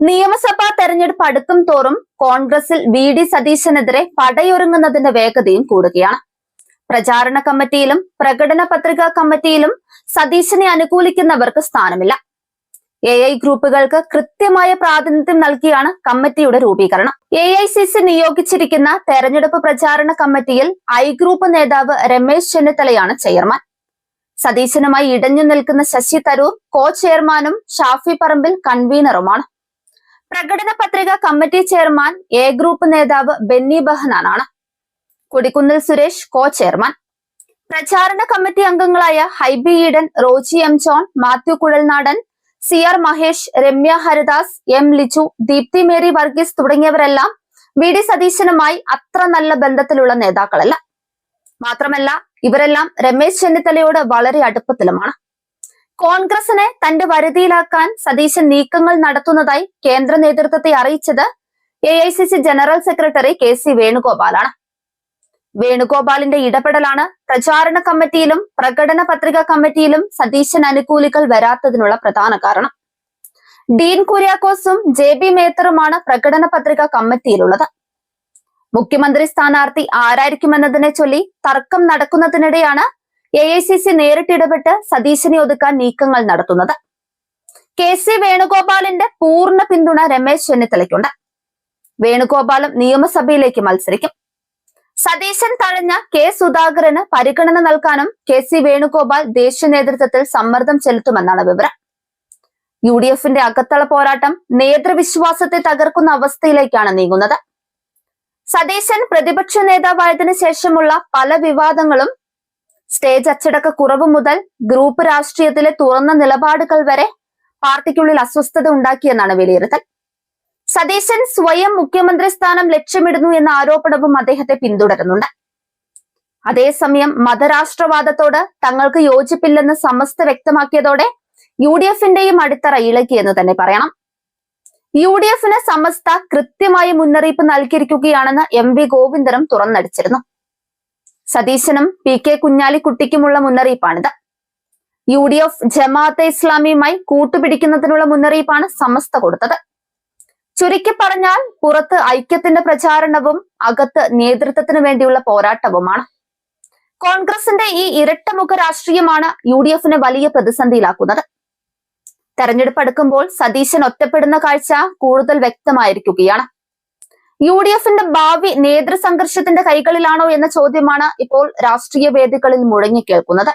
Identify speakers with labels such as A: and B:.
A: നിയമസഭാ തെരഞ്ഞെടുപ്പ് അടുക്കും തോറും കോൺഗ്രസിൽ വി ഡി സതീശനെതിരെ പടയൊരുങ്ങുന്നതിന്റെ വേഗതയും കൂടുകയാണ്. പ്രചാരണ കമ്മിറ്റിയിലും പ്രകടന പത്രികാ കമ്മിറ്റിയിലും സതീശനെ അനുകൂലിക്കുന്നവർക്ക് സ്ഥാനമില്ല. എ ഐ ഗ്രൂപ്പുകൾക്ക് കൃത്യമായ പ്രാതിനിധ്യം നൽകിയാണ് കമ്മിറ്റിയുടെ രൂപീകരണം. എ ഐ സി സി നിയോഗിച്ചിരിക്കുന്ന തെരഞ്ഞെടുപ്പ് പ്രചാരണ കമ്മിറ്റിയിൽ ഐ ഗ്രൂപ്പ് നേതാവ് രമേശ് ചെന്നിത്തലയാണ് ചെയർമാൻ. സതീശനുമായി ഇടഞ്ഞു നിൽക്കുന്ന ശശി തരൂർ കോ ചെയർമാനും ഷാഫി പറമ്പിൽ കൺവീനറുമാണ്. പ്രകടന പത്രിക കമ്മിറ്റി ചെയർമാൻ എ ഗ്രൂപ്പ് നേതാവ് ബെന്നി ബഹനാനാണ്. കൊടിക്കുന്നിൽ സുരേഷ് കോ ചെയർമാൻ പ്രചാരണ കമ്മിറ്റി അംഗങ്ങളായ Hibi Eden Roji M John Mathew Kuzhalnadan C R Mahesh Ramya Haridas M Liju Deepthi Mary Varghese തുടങ്ങിയവരെല്ലാം V D സതീശനുമായി അത്ര നല്ല ബന്ധത്തിലുള്ള നേതാക്കളല്ല. മാത്രമല്ല ഇവരെല്ലാം രമേശ് ചെന്നിത്തലയോട് വളരെ അടുപ്പത്തിലുമാണ്. കോൺഗ്രസിനെ തന്റെ വരുതിയിലാക്കാൻ സതീശൻ നീക്കങ്ങൾ നടത്തുന്നതായി കേന്ദ്ര നേതൃത്വത്തെ അറിയിച്ചത് A I C C general secretary K C വേണുഗോപാലാണ്. വേണുഗോപാലിന്റെ ഇടപെടലാണ് പ്രചാരണ കമ്മിറ്റിയിലും പ്രകടന പത്രിക കമ്മിറ്റിയിലും സതീശൻ അനുകൂലികൾ വരാത്തതിനുള്ള പ്രധാന കാരണം. ഡീൻ കുര്യാക്കോസും ജെ ബി മേത്തറുമാണ് പ്രകടന പത്രിക കമ്മിറ്റിയിലുള്ളത്. മുഖ്യമന്ത്രി സ്ഥാനാർത്ഥി ആരായിരിക്കുമെന്നതിനെ ചൊല്ലി തർക്കം നടക്കുന്നതിനിടെയാണ് എ ഐ സി സി നേരിട്ടിടപെട്ട് സതീശനെ ഒതുക്കാൻ നീക്കങ്ങൾ നടത്തുന്നത്. കെ സി വേണുഗോപാലിന്റെ പൂർണ പിന്തുണ രമേശ് ചെന്നിത്തലയ്ക്കുണ്ട്. വേണുഗോപാലും നിയമസഭയിലേക്ക് മത്സരിക്കും. സതീശൻ തഴഞ്ഞ കെ സുധാകരന് പരിഗണന നൽകാനും കെ സി വേണുഗോപാൽ ദേശീയ നേതൃത്വത്തിൽ സമ്മർദ്ദം ചെലുത്തുമെന്നാണ് വിവരം. യു ഡി എഫിന്റെ അകത്തള പോരാട്ടം നേതൃവിശ്വാസത്തെ തകർക്കുന്ന അവസ്ഥയിലേക്കാണ് നീങ്ങുന്നത്. സതീശൻ പ്രതിപക്ഷ നേതാവായതിനു ശേഷമുള്ള പല വിവാദങ്ങളും സ്റ്റേജ് അച്ചടക്ക കുറവ് മുതൽ ഗ്രൂപ്പ് രാഷ്ട്രീയത്തിലെ തുറന്ന നിലപാടുകൾ വരെ പാർട്ടിക്കുള്ളിൽ അസ്വസ്ഥത ഉണ്ടാക്കിയെന്നാണ് വിലയിരുത്തൽ. സതീശൻ സ്വയം മുഖ്യമന്ത്രി സ്ഥാനം ലക്ഷ്യമിടുന്നു എന്ന ആരോപണവും അദ്ദേഹത്തെ പിന്തുടരുന്നുണ്ട്. അതേസമയം മതരാഷ്ട്രവാദത്തോട് തങ്ങൾക്ക് യോജിപ്പില്ലെന്ന് സമസ്ത വ്യക്തമാക്കിയതോടെ യു ഡി എഫിന്റെയും അടിത്തറ ഇളകിയെന്ന് തന്നെ പറയണം. യു ഡി എഫിന് സമസ്ത കൃത്യമായ മുന്നറിയിപ്പ് നൽകിയിരിക്കുകയാണെന്ന് എം വി ഗോവിന്ദനും തുറന്നടിച്ചിരുന്നു. സതീശനും പി കെ കുഞ്ഞാലിക്കുട്ടിക്കുമുള്ള മുന്നറിയിപ്പാണിത്. യു ഡി എഫ് ജമാഅത്തെ ഇസ്ലാമിയുമായി കൂട്ടുപിടിക്കുന്നതിനുള്ള മുന്നറിയിപ്പാണ് സമസ്ത കൊടുത്തത്. ചുരുക്കി പറഞ്ഞാൽ പുറത്ത് ഐക്യത്തിന്റെ പ്രചാരണവും അകത്ത് നേതൃത്വത്തിന് വേണ്ടിയുള്ള പോരാട്ടവുമാണ്. കോൺഗ്രസിന്റെ ഈ ഇരട്ടമുഖ രാഷ്ട്രീയമാണ് യു ഡി എഫിനെ വലിയ പ്രതിസന്ധിയിലാക്കുന്നത്. തെരഞ്ഞെടുപ്പ് അടുക്കുമ്പോൾ സതീശൻ ഒറ്റപ്പെടുന്ന കാഴ്ച കൂടുതൽ വ്യക്തമായിരിക്കുകയാണ്. യു ഡി എഫിന്റെ ഭാവി നേതൃസംഘർഷത്തിന്റെ കൈകളിലാണോ എന്ന ചോദ്യമാണ് ഇപ്പോൾ രാഷ്ട്രീയ വേദികളിൽ മുഴങ്ങിക്കേൾക്കുന്നത്